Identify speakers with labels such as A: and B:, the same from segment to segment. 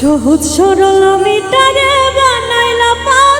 A: সহজ সরল মিটারে বানাইলা পাথর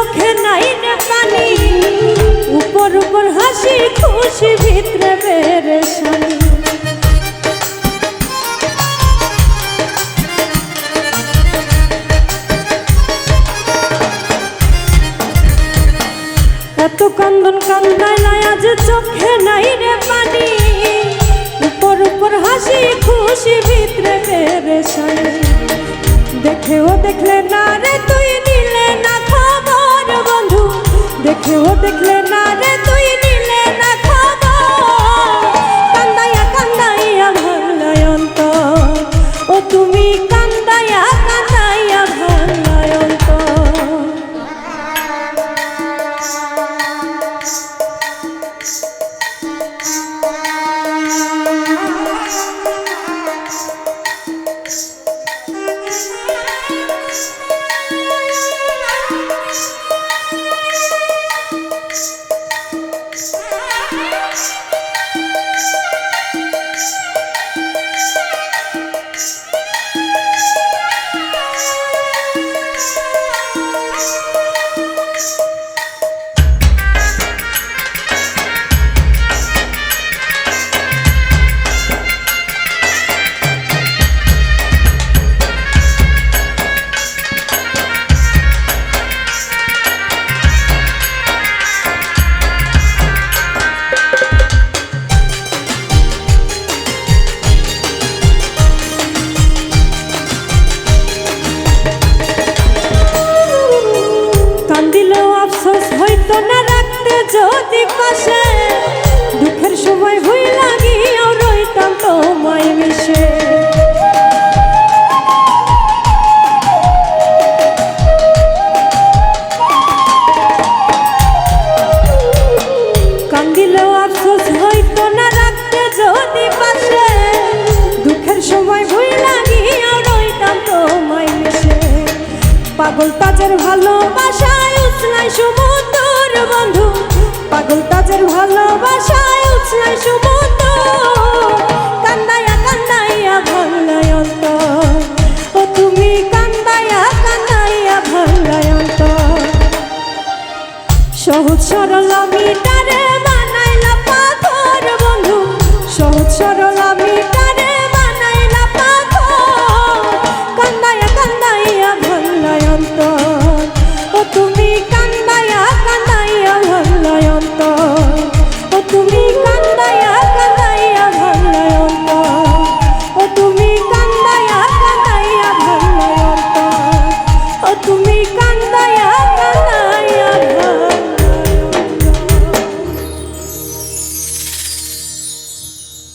A: চোখে নাই রে পানি। উপর উপর হাসি, খুশি, ভিতরে বেড়ে শানি। এত কান্দন কান্দায় নাই আজ চোখে নাই রে পানি। উপর উপর হাসি, খুশি, ভিতরে বেড়ে দেখেও দেখলে না রে, তুই নিলে না দেখেও দেখলে দুঃখের সময় ভুই লাগিও রইতাম তোমায় মিশে। কান্দিলেও আফসোস হইতো না রাখতে যদি পাশে, দুঃখের সময় ভুই লাগিও রইতাম তোমায় মিশে। পাগল তাজের ভালোবাসায় উছলাই সমুদ্র বন্ধু পাগল তাদের ভালোবাসায় উৎসায় সমুদ্র